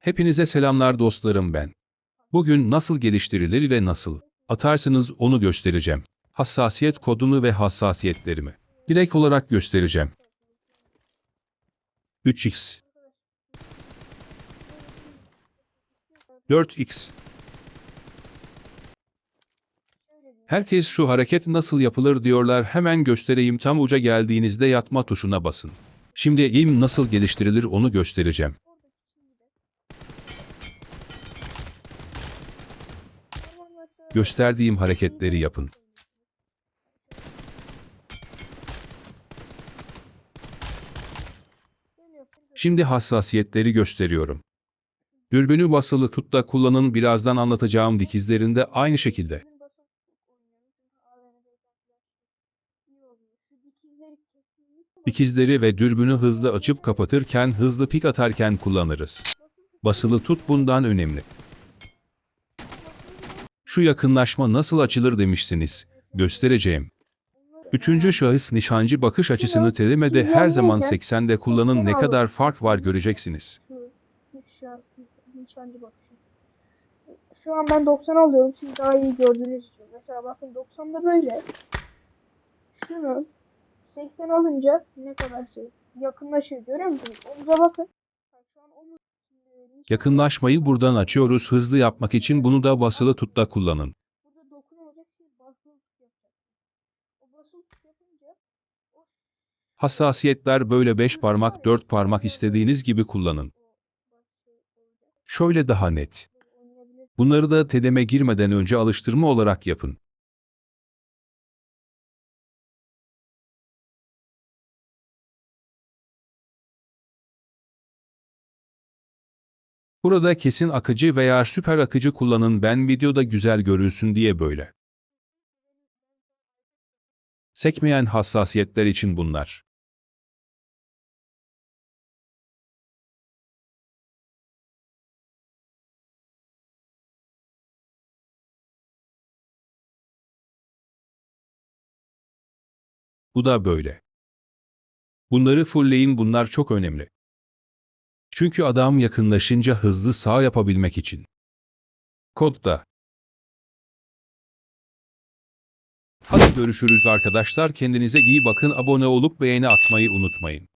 Hepinize selamlar dostlarım ben. Bugün nasıl geliştirilir ve nasıl atarsınız onu göstereceğim. Hassasiyet kodunu ve hassasiyetlerimi direkt olarak göstereceğim. 3x 4x Herkes şu hareket nasıl yapılır diyorlar hemen göstereyim tam uca geldiğinizde yatma tuşuna basın. Şimdi im nasıl geliştirilir onu göstereceğim. Gösterdiğim hareketleri yapın. Şimdi hassasiyetleri gösteriyorum. Dürbünü basılı tut da kullanın birazdan anlatacağım dikizlerinde aynı şekilde. Dikizleri ve dürbünü hızlı açıp kapatırken hızlı pik atarken kullanırız. Basılı tut bundan önemli. Şu yakınlaşma nasıl açılır demişsiniz. Göstereceğim. Üçüncü şahıs nişancı bakış açısını telemede her zaman 80'de kullanın ne kadar fark var göreceksiniz. Şu an ben 90 alıyorum. Siz daha iyi gördüğünüz için. Mesela bakın 90'da böyle. Şunu 80 alınca ne kadar şey yakınlaşıyor görüyor musunuz? Omuza bakın. Bak Şu an omuz şimdi nişan- Yakınlaşmayı buradan açıyoruz hızlı yapmak için bunu da basılı tutta kullanın. Burada dokun olacak şey basılı tut yapacak. O basılı tut yapınca o Hassasiyetler böyle 5 parmak 4 parmak istediğiniz gibi kullanın. Şöyle daha net. Bunları da tedeme girmeden önce alıştırma olarak yapın. Burada kesin akıcı veya süper akıcı kullanın ben videoda güzel görünsün diye böyle. Sekmeyen hassasiyetler için bunlar. Bu da böyle. Bunları fullleyin bunlar çok önemli. Çünkü adam yakınlaşınca hızlı sağ yapabilmek için. Kodda. Hadi görüşürüz arkadaşlar kendinize iyi bakın abone olup beğeni atmayı unutmayın.